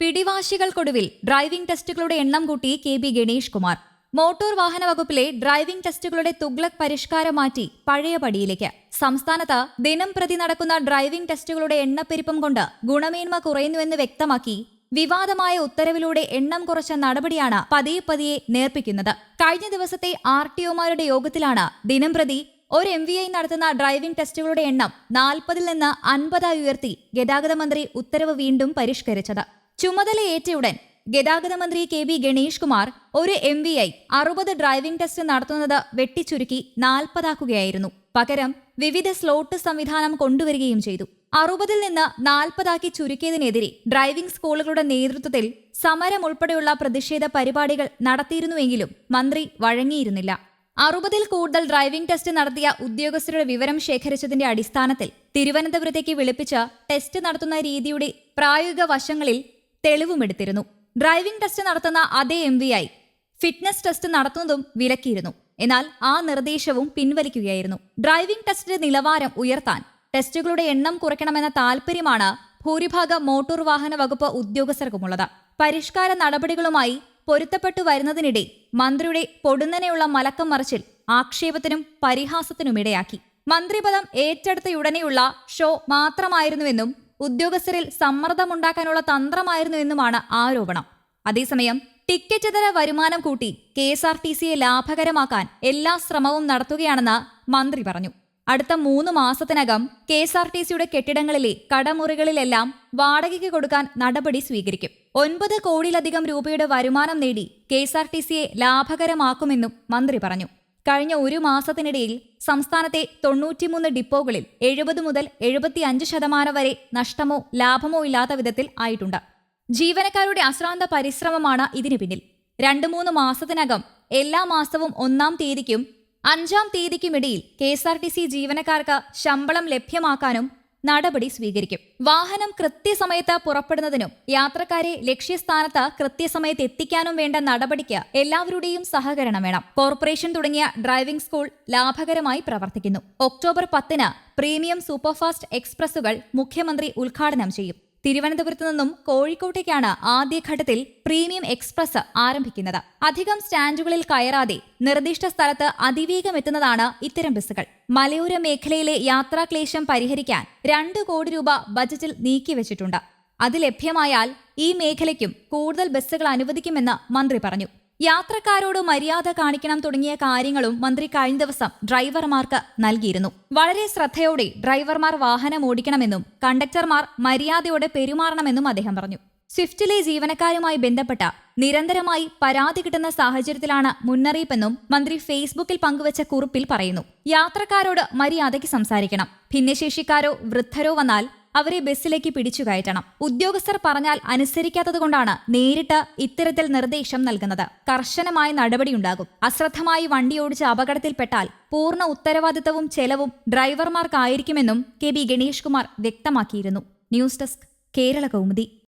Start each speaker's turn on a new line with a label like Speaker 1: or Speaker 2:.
Speaker 1: പിടിവാശികൾക്കൊടുവിൽ driving ടെസ്റ്റുകളുടെ എണ്ണം കൂട്ടി K B Ganesh Kumar. Motor വാഹന വകുപ്പിലെ ഡ്രൈവിംഗ് ടെസ്റ്റുകളുടെ തുഗ്ലക് പരിഷ്കാരം മാറ്റി പഴയ പടിയിലേക്ക്. സംസ്ഥാനത്ത് ദിനം പ്രതി നടക്കുന്ന ഡ്രൈവിംഗ് ടെസ്റ്റുകളുടെ എണ്ണപ്പെരുപ്പം കൊണ്ട് ഗുണമേന്മ കുറയുന്നുവെന്ന് വ്യക്തമാക്കി വിവാദമായ ഉത്തരവിലൂടെ എണ്ണം കുറച്ച നടപടിയാണ് പതിയെ പതിയെ നേർപ്പിക്കുന്നത്. കഴിഞ്ഞ ദിവസത്തെ ആർ ടി ഒമാരുടെ യോഗത്തിലാണ് ദിനം പ്രതി ഒരു എം വി ഐ നടത്തുന്ന ഡ്രൈവിംഗ് ടെസ്റ്റുകളുടെ എണ്ണം നാൽപ്പതിൽ നിന്ന് അൻപതായി ഉയർത്തി ഗതാഗത മന്ത്രി ഉത്തരവ് വീണ്ടും പരിഷ്കരിച്ചത്. ചുമതലയേറ്റയുടൻ ഗതാഗത മന്ത്രി കെ ബി ഗണേഷ് കുമാർ ഒരു എം വി ഐ അറുപത് ഡ്രൈവിംഗ് ടെസ്റ്റ് നടത്തുന്നത് വെട്ടിച്ചുരുക്കി നാൽപ്പതാക്കുകയായിരുന്നു. പകരം വിവിധ സ്ലോട്ട് സംവിധാനം കൊണ്ടുവരികയും ചെയ്തു. അറുപതിൽ നിന്ന് നാൽപ്പതാക്കി ചുരുക്കിയതിനെതിരെ ഡ്രൈവിംഗ് സ്കൂളുകളുടെ നേതൃത്വത്തിൽ സമരം ഉൾപ്പെടെയുള്ള പ്രതിഷേധ പരിപാടികൾ നടത്തിയിരുന്നുവെങ്കിലും മന്ത്രി വഴങ്ങിയിരുന്നില്ല. അറുപതിൽ കൂടുതൽ ഡ്രൈവിംഗ് ടെസ്റ്റ് നടത്തിയ ഉദ്യോഗസ്ഥരുടെ വിവരം ശേഖരിച്ചതിന്റെ അടിസ്ഥാനത്തിൽ തിരുവനന്തപുരത്തേക്ക് വിളിപ്പിച്ച് ടെസ്റ്റ് നടത്തുന്ന രീതിയുടെ പ്രായോഗിക വശങ്ങളിൽ തെളിവുമെടുത്തിരുന്നു. ഡ്രൈവിംഗ് ടെസ്റ്റ് നടത്തുന്ന അതേ M V I fitness test നടത്തുന്നതും വിലക്കിയിരുന്നു. എന്നാൽ ആ നിർദ്ദേശവും പിൻവലിക്കുകയായിരുന്നു. ഡ്രൈവിംഗ് ടെസ്റ്റിന്റെ നിലവാരം ഉയർത്താൻ ടെസ്റ്റുകളുടെ എണ്ണം കുറയ്ക്കണമെന്ന താൽപര്യമാണ് ഭൂരിഭാഗം മോട്ടോർ വാഹന വകുപ്പ് ഉദ്യോഗസ്ഥർക്കുമുള്ളത്. പരിഷ്കാര നടപടികളുമായി പൊരുത്തപ്പെട്ടു വരുന്നതിനിടെ മന്ത്രിയുടെ പൊടുന്നനെയുള്ള മലക്കം മറിച്ചിൽ ആക്ഷേപത്തിനും പരിഹാസത്തിനുമിടയാക്കി. മന്ത്രിപദം ഏറ്റെടുത്തയുടനെയുള്ള ഷോ മാത്രമായിരുന്നുവെന്നും ഉദ്യോഗസ്ഥരിൽ സമ്മർദ്ദമുണ്ടാക്കാനുള്ള തന്ത്രമായിരുന്നു എന്നുമാണ് ആരോപണം. അതേസമയം ടിക്കറ്റ് ഇതര വരുമാനം കൂട്ടി കെ എസ് ആർ ടി സിയെ ലാഭകരമാക്കാൻ എല്ലാ ശ്രമവും നടത്തുകയാണെന്ന് മന്ത്രി പറഞ്ഞു. അടുത്ത മൂന്ന് മാസത്തിനകം കെ എസ് ആർ ടി സിയുടെ കെട്ടിടങ്ങളിലെ കടമുറികളിലെല്ലാം വാടകയ്ക്ക് കൊടുക്കാൻ നടപടി സ്വീകരിക്കും. ഒൻപത് കോടിയിലധികം രൂപയുടെ വരുമാനം നേടി കെ എസ് ആർ ടി സിയെ ലാഭകരമാക്കുമെന്നും മന്ത്രി പറഞ്ഞു. കഴിഞ്ഞ ഒരു മാസത്തിനിടയിൽ സംസ്ഥാനത്തെ തൊണ്ണൂറ്റിമൂന്ന് ഡിപ്പോകളിൽ എഴുപത് മുതൽ എഴുപത്തിയഞ്ച് ശതമാനം വരെ നഷ്ടമോ ലാഭമോ ഇല്ലാത്ത വിധത്തിൽ ആയിട്ടുണ്ട്. ജീവനക്കാരുടെ അശ്രാന്ത പരിശ്രമമാണ് ഇതിന് പിന്നിൽ. രണ്ടു മൂന്ന് മാസത്തിനകം എല്ലാ മാസവും ഒന്നാം തീയതിക്കും അഞ്ചാം തീയതിക്കുമിടയിൽ K S R T C ജീവനക്കാർക്ക് ശമ്പളം ലഭ്യമാക്കാനും നടപടി സ്വീകരിക്കും. വാഹനം കൃത്യസമയത്ത് പുറപ്പെടുന്നതിനും യാത്രക്കാരെ ലക്ഷ്യസ്ഥാനത്ത് കൃത്യസമയത്ത് എത്തിക്കാനും വേണ്ട നടപടിക്ക് എല്ലാവരുടെയും സഹകരണം വേണം. കോർപ്പറേഷൻ തുടങ്ങിയ ഡ്രൈവിംഗ് സ്കൂൾ ലാഭകരമായി പ്രവർത്തിക്കുന്നു. ഒക്ടോബർ പത്തിന് പ്രീമിയം സൂപ്പർഫാസ്റ്റ് എക്സ്പ്രസുകൾ മുഖ്യമന്ത്രി ഉദ്ഘാടനം ചെയ്യും. തിരുവനന്തപുരത്ത് നിന്നും കോഴിക്കോട്ടേക്കാണ് ആദ്യഘട്ടത്തിൽ പ്രീമിയം എക്സ്പ്രസ് ആരംഭിക്കുന്നത്. അധികം സ്റ്റാൻഡുകളിൽ കയറാതെ നിർദ്ദിഷ്ട സ്ഥലത്ത് അതിവേഗം എത്തുന്നതാണ് ഇത്തരം ബസ്സുകൾ. മലയോര മേഖലയിലെ യാത്രാക്ലേശം പരിഹരിക്കാൻ രണ്ട് കോടി രൂപ ബജറ്റിൽ നീക്കിവച്ചിട്ടുണ്ട് അത് ലഭ്യമായാൽ ഈ മേഖലയ്ക്കും കൂടുതൽ ബസ്സുകൾ അനുവദിക്കുമെന്ന് മന്ത്രി പറഞ്ഞു. യാത്രക്കാരോട് മര്യാദ കാണിക്കണം തുടങ്ങിയ കാര്യങ്ങളും മന്ത്രി കഴിഞ്ഞ ദിവസം ഡ്രൈവർമാർക്ക് നൽകിയിരുന്നു. വളരെ ശ്രദ്ധയോടെ ഡ്രൈവർമാർ വാഹനം ഓടിക്കണമെന്നും കണ്ടക്ടർമാർ മര്യാദയോടെ പെരുമാറണമെന്നും അദ്ദേഹം പറഞ്ഞു. സ്വിഫ്റ്റിലെ ജീവനക്കാരുമായി ബന്ധപ്പെട്ട നിരന്തരമായി പരാതി കിട്ടുന്ന സാഹചര്യത്തിലാണ് മുന്നറിയിപ്പെന്നും മന്ത്രി ഫേസ്ബുക്കിൽ പങ്കുവച്ച കുറിപ്പിൽ പറയുന്നു. യാത്രക്കാരോട് മര്യാദയ്ക്ക് സംസാരിക്കണം. ഭിന്നശേഷിക്കാരോ വൃദ്ധരോ വന്നാൽ അവരെ ബസ്സിലേക്ക് പിടിച്ചു കയറ്റണം. ഉദ്യോഗസ്ഥർ പറഞ്ഞാൽ അനുസരിക്കാത്തതുകൊണ്ടാണ് നേരിട്ട് ഇത്തരത്തിൽ നിർദ്ദേശം നൽകുന്നത്. കർശനമായ നടപടിയുണ്ടാകും. അശ്രദ്ധമായി വണ്ടിയോടിച്ച് അപകടത്തിൽപ്പെട്ടാൽ പൂർണ ഉത്തരവാദിത്തവും ചെലവും ഡ്രൈവർമാർക്കായിരിക്കുമെന്നും കെ ബി ഗണേഷ് കുമാർ വ്യക്തമാക്കിയിരുന്നു. News desk Kerala Kaumudi.